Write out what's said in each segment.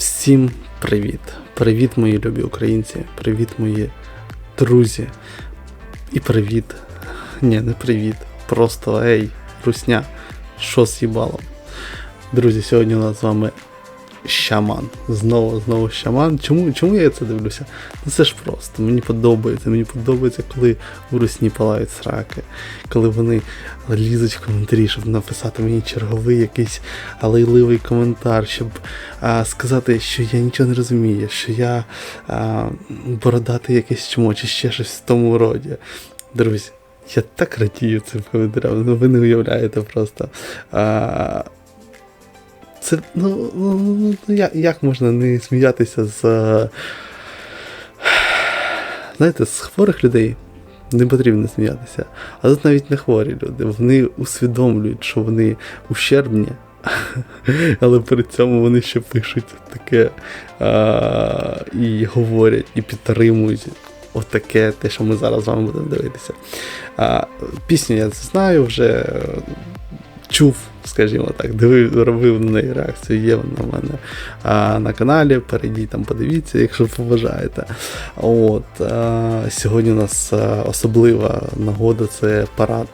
Всім привіт! Привіт, мої любі українці! Привіт, мої друзі! І привіт! Ні, не привіт. Просто ей, русня, що з їбалом? Друзі, сьогодні у нас з вами Щаман. Знову, знову щаман. Чому, чому я це дивлюся? Ну це ж просто. Мені подобається. Мені подобається, коли у русні палають сраки, коли вони лізуть в коментарі, щоб написати мені черговий якийсь лайливий коментар, щоб а, сказати, що я нічого не розумію, що я а, бородати якесь чмо, чи ще щось в тому роді. Друзі, я так радію цим коментарям, ну ви не уявляєте просто. А, це, ну, ну, як, як можна не сміятися з. е, Знаєте, з хворих людей не потрібно сміятися. А тут навіть не хворі люди. Вони усвідомлюють, що вони ущербні, але при цьому вони ще пишуть таке а, і говорять, і підтримують. Отаке, те, що ми зараз з вами будемо дивитися. А, пісню я знаю вже. е, Чув, скажімо так, дивив, робив на неї реакцію, є вона в мене а, на каналі. Перейдіть там, подивіться, якщо побажаєте. От, а, сьогодні у нас особлива нагода це парад,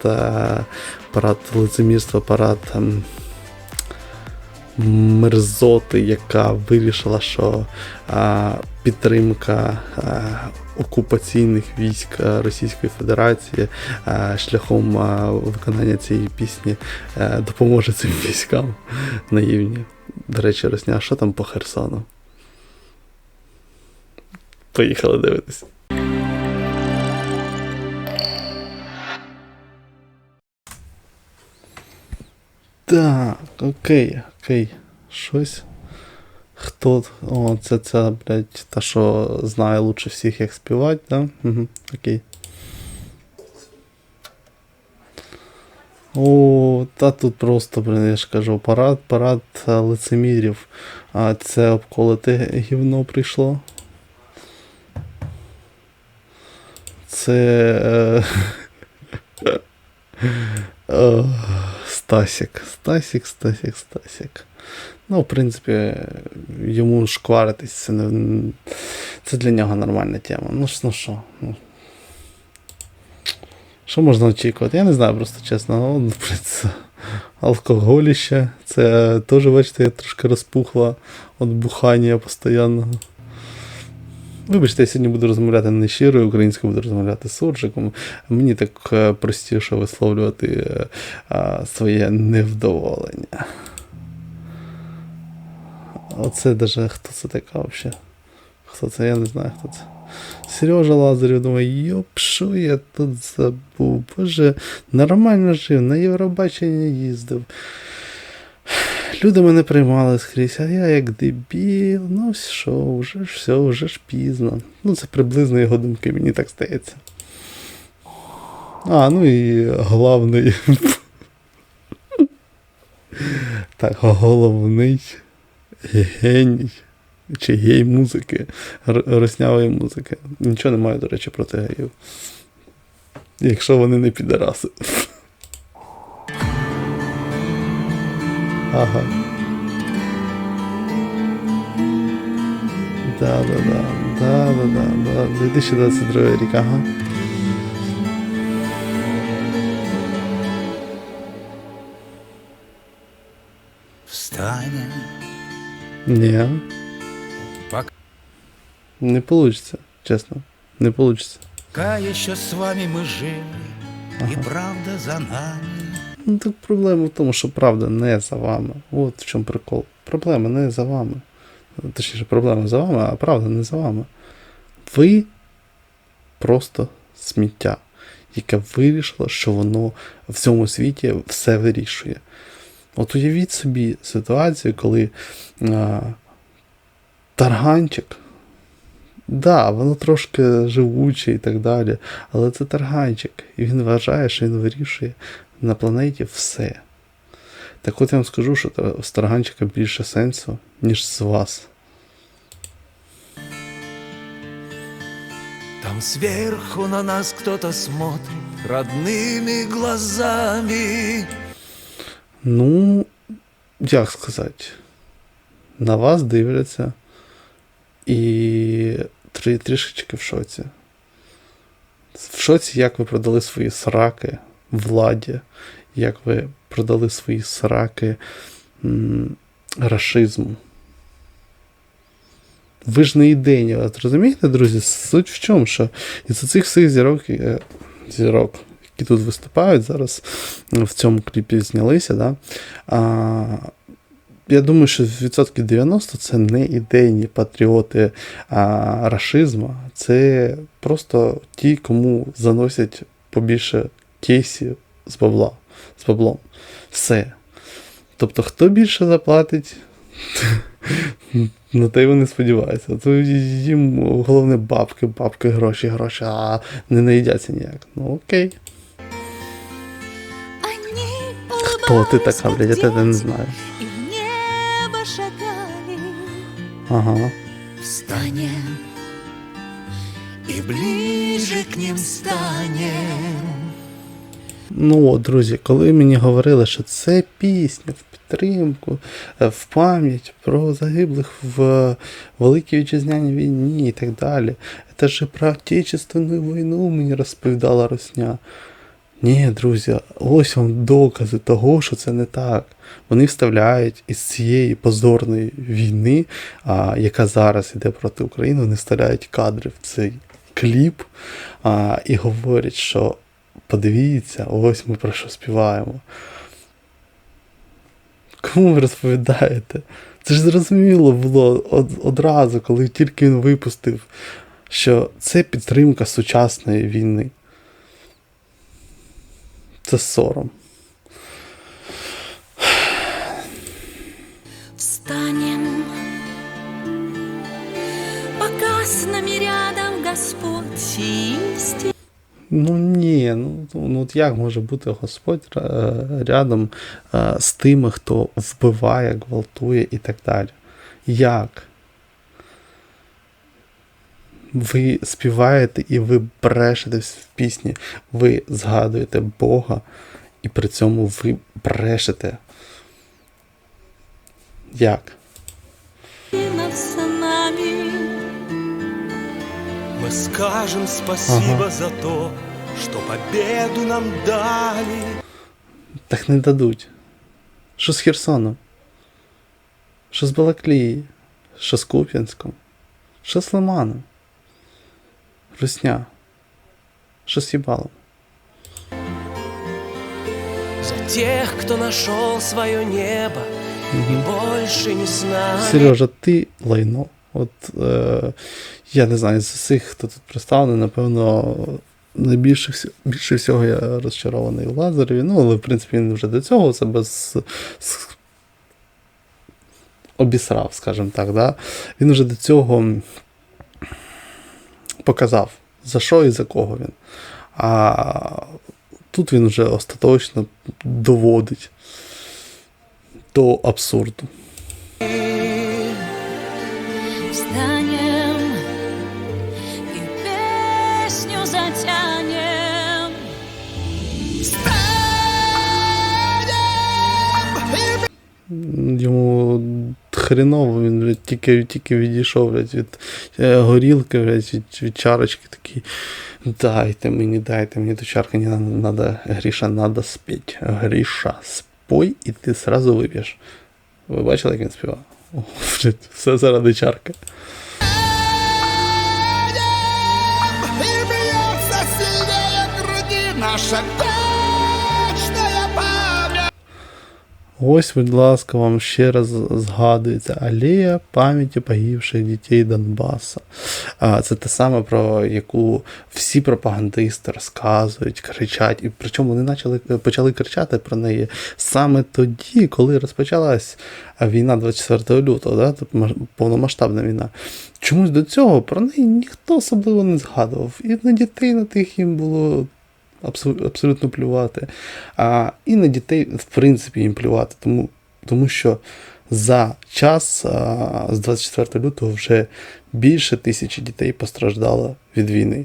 парад лицемірства, парад мерзоти, яка вирішила, що а, підтримка а, окупаційних військ Російської Федерації а, шляхом а, виконання цієї пісні а, допоможе цим військам наївні. До речі, Росня, що там по Херсону? Поїхали дивитися. Так, окей, окей. Щось. Хто? О, це ця, блядь, та, що знає лучше всіх, як співати, да? Угу, окей. О, та тут просто, блін, я ж кажу, парад, парад е, лицемірів. А це обколоте гівно прийшло. Це. Е... Стасік, Стасік, Стасік, Стасік. Ну, в принципі, йому шкваритись, це не. Це для нього нормальна тема. Ну ж, ну що? Ну. Що можна очікувати? Я не знаю, просто чесно. Ну, принципі, алкоголіще. Це теж, бачите, трошки розпухла від бухання постійного. Вибачте, я сьогодні буду розмовляти не щирою українською, буду розмовляти суржиком. Мені так е, простіше висловлювати е, своє невдоволення. Оце даже хто це така взагалі? Хто це? Я не знаю, хто це. Сережа Лазарів думає, йоп, що я тут забув? Боже, нормально жив, на Євробачення їздив. Люди мене приймали скрізь, а я як дебіл, ну що, вже ж все, вже ж пізно. Ну, це приблизно його думки, мені так здається. А, ну і головний. Так, головний геній чи гей музики, роснявої музики. Нічого не маю, до речі, проти геїв. Якщо вони не підараси. Ага. Да, да, да, да, да, да, да. 2022 рік, ага. Встанем, Ні. Пока. Не получится, чесно. Не получится. пока еще с вами мы живы, и правда за нами. Так проблема в тому, що правда не за вами. От в чому прикол. Проблема не за вами. Точніше, проблема за вами, а правда не за вами. Ви просто сміття, яке вирішило, що воно в цьому світі все вирішує. От уявіть собі ситуацію, коли а, тарганчик. Да, воно трошки живуче і так далі, але це тарганчик, і він вважає, що він вирішує на планеті все. Так от я вам скажу, що та- з тарганчика більше сенсу, ніж з вас. Там сверху на нас кто-то смотрит родными глазами. Ну, як сказати? на вас дивляться і трі, трішечки в шоці. В шоці, як ви продали свої сраки владі, як ви продали свої сраки рашизму. Ви ж не ідейні, от розумієте, друзі? Суть в чому, що із цих всіх зірок, е, зірок, які тут виступають зараз, е, в цьому кліпі знялися, да? а, я думаю, що відсотків 90 це не ідейні патріоти а, рашизму, це просто ті, кому заносять побільше кейсів з бабла, з баблом. Все. Тобто, хто більше заплатить, на те й вони сподіваються. То їм головне бабки, бабки, гроші, гроші, а не наїдяться ніяк. Ну окей. Хто ти така, блядь, я тебе не знаю. Ага. Встанем и ближе к ним станем. Ну от, друзі, коли мені говорили, що це пісня в підтримку, е, в пам'ять про загиблих в Великій Вітчизняній війні і так далі. Це ж про Отечественну війну мені розповідала Росня. Ні, друзі, ось вам докази того, що це не так. Вони вставляють із цієї позорної війни, а, яка зараз іде проти України, вони вставляють кадри в цей кліп а, і говорять, що подивіться, ось ми про що співаємо. Кому ви розповідаєте? Це ж зрозуміло було од- одразу, коли тільки він випустив, що це підтримка сучасної війни. Це сором. Ну ні, ну, ну от як може бути Господь е, рядом е, з тими, хто вбиває, гвалтує і так далі? Як? Ви співаєте і ви брешете в пісні, ви згадуєте Бога, і при цьому ви брешете. Як? Мы скажем спасибо Ага. за то, что победу нам дали. Так не дадуть. Що з Херсоном? Що з Балаклії? Що з Куп'янськом? Що з Лиманом? Русня? Що з Їбалом? За тех, кто нашел свое небо и больше не знает. Сережа, ти лайно. От е, я не знаю, з усіх, хто тут представлений, напевно, найбільше більше всього я розчарований у Лазареві. Ну, але в принципі він вже до цього себе з, з, обісрав, скажімо так. Да? Він вже до цього показав, за що і за кого він. А тут він вже остаточно доводить до абсурду. Хреново, він блядь, тільки, тільки відійшов блядь, від е, горілки, блядь, від, від чарочки такий. Дайте мені, дайте мені ту чарку, не надо, Гріша, надо спіть. Гріша, спой, і ти сразу вип'єш. Ви бачили, як він співав? О, блядь, все заради чарки. Наша Ось, будь ласка, вам ще раз згадується алея пам'яті погибших дітей Донбаса. Це те саме, про яку всі пропагандисти розказують, кричать. І причому вони почали, почали кричати про неї саме тоді, коли розпочалась війна 24 лютого, да? тобто повномасштабна війна. Чомусь до цього про неї ніхто особливо не згадував. І на дітей на тих їм було абсолютно плювати. А, і на дітей, в принципі, їм плювати, тому, тому що за час а, з 24 лютого вже більше тисячі дітей постраждало від війни.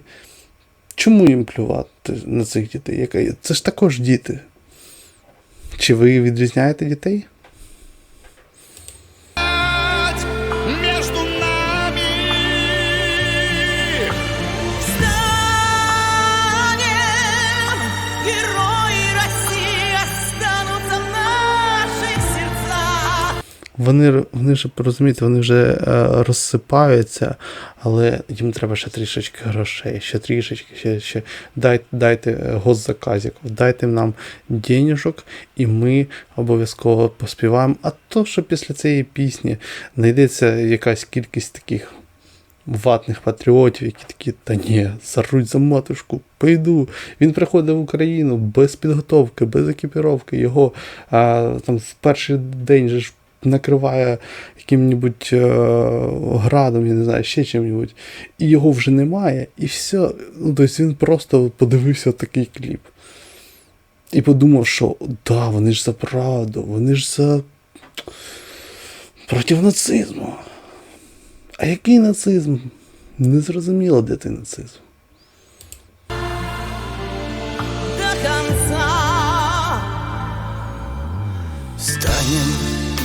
Чому їм плювати на цих дітей? Це ж також діти. Чи ви відрізняєте дітей? Вони, вони ж розумієте, вони вже е, розсипаються, але їм треба ще трішечки грошей, ще трішечки, ще, ще дайте, дайте госзаказів, дайте нам денежок, і ми обов'язково поспіваємо. А то, що після цієї пісні знайдеться якась кількість таких ватних патріотів, які такі, та ні, заруть за матушку, пойду. Він приходить в Україну без підготовки, без екіпіровки. Його а, там в перший день же ж накриває яким-небудь е, градом, я не знаю, ще чим-небудь. І його вже немає, і все. Тобто він просто подивився такий кліп. І подумав, що да, вони ж за правду, вони ж за проти нацизму. А який нацизм? Не зрозуміло, де той нацизм.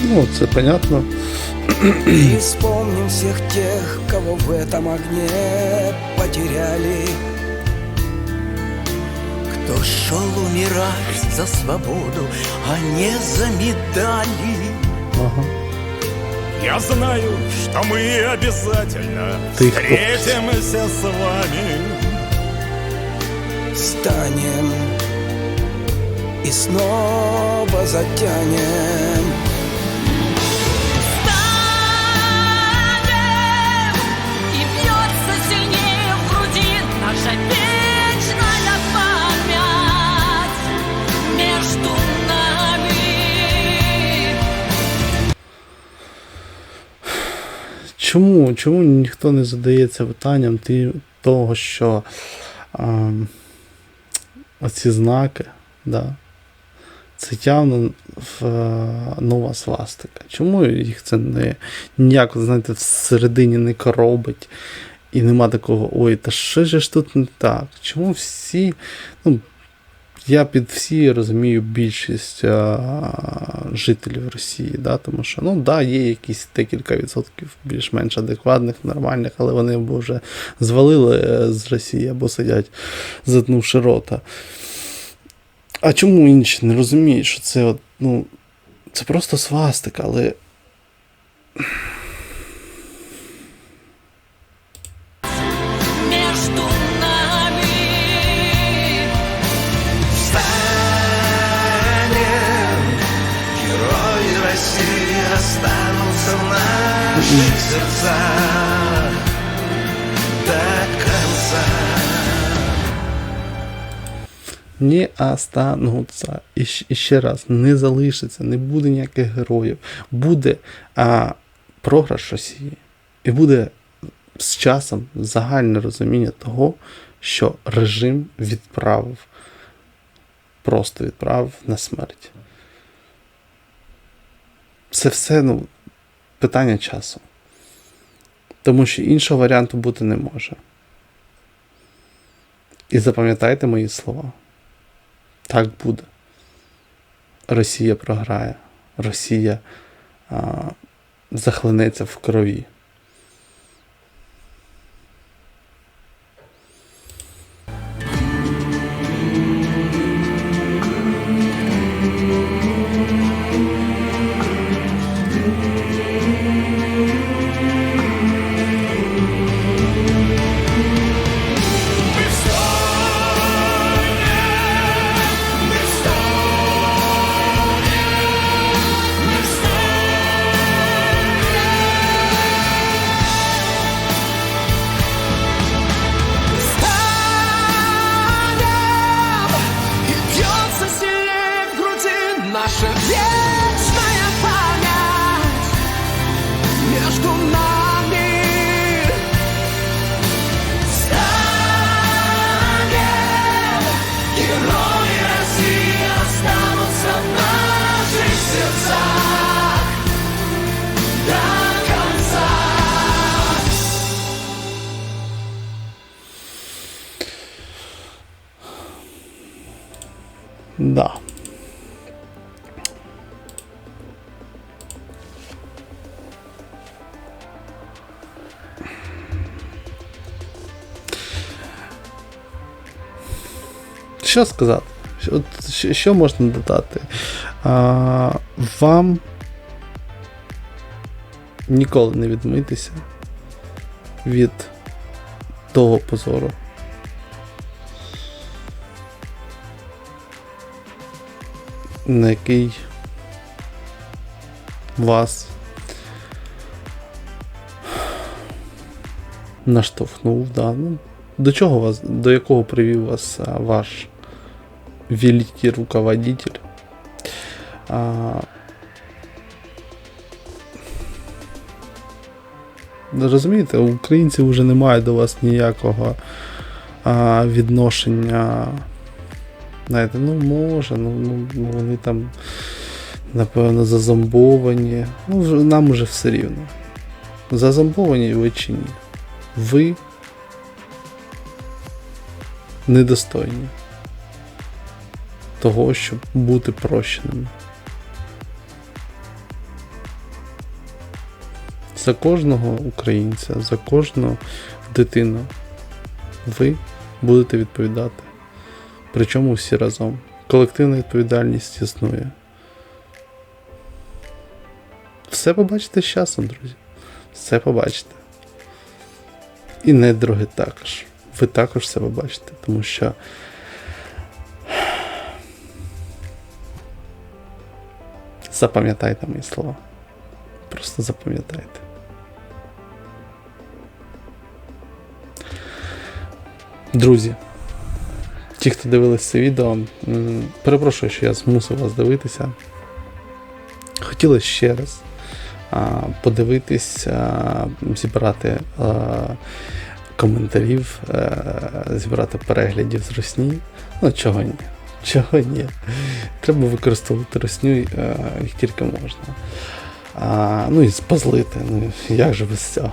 Ну, це понятно. И вспомним всех тех, кого в этом огне потеряли. Кто шел умирать за свободу, а не за медали. Ага. Я знаю, что мы обязательно Ты встретимся с вами. Станем и снова затянем. Чому, чому ніхто не задається питанням того, що а, оці знаки, да, це явно в, е, нова свастика. Чому їх це не ніяк, знаєте, всередині не коробить? І нема такого, ой, та що ж тут не так? Чому всі, ну, я під всі розумію більшість а, жителів Росії, да, тому що ну, да, є якісь декілька відсотків більш-менш адекватних, нормальних, але вони або вже звалили е, з Росії або сидять, затнувши рота. А чому інші не розуміють, що це от, ну, це просто свастика, але. Наших сердцах до конца. не остануться. І ще раз, не залишиться, не буде ніяких героїв. Буде а, програш Росії. І буде з часом загальне розуміння того, що режим відправив, просто відправив на смерть. Це все ну, питання часу. Тому що іншого варіанту бути не може. І запам'ятайте мої слова. Так буде. Росія програє. Росія а, захлинеться в крові. Да. Що сказати? Що- що можна додати? А, вам ніколи не відмитися від того позору. На який вас наштовхнув, да. ну, до чого вас, до якого привів вас ваш великий руководитель? А, розумієте, українці вже не мають до вас ніякого а, відношення. Знаєте, ну може, ну, ну, ну вони там, напевно, зазомбовані. Ну, нам уже все рівно. Зазомбовані ви чи ні? Ви недостойні того, щоб бути прощеними. За кожного українця, за кожну дитину ви будете відповідати. Причому всі разом. Колективна відповідальність існує. Все побачите з часом, друзі. Все побачите. І недороги також. Ви також все побачите, тому що. Запам'ятайте мої слова. Просто запам'ятайте. Друзі, ті, хто дивились це відео, перепрошую, що я змусив вас дивитися. Хотілося ще раз подивитись, зібрати коментарів, а, зібрати переглядів з русні. Ну, чого ні? Чого ні? Треба використовувати русню а, як тільки можна. А, ну і позлити. Ну, як же без цього?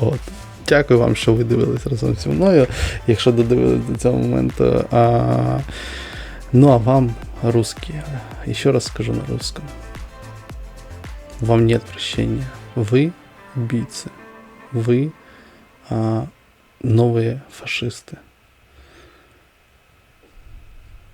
От. Дякую вам, що ви дивились разом зі мною. Якщо додивились до цього моменту. А, ну а вам, русські, ще раз скажу на русском. Вам нет прощения. Вы убийцы. Вы а, новые фашисты.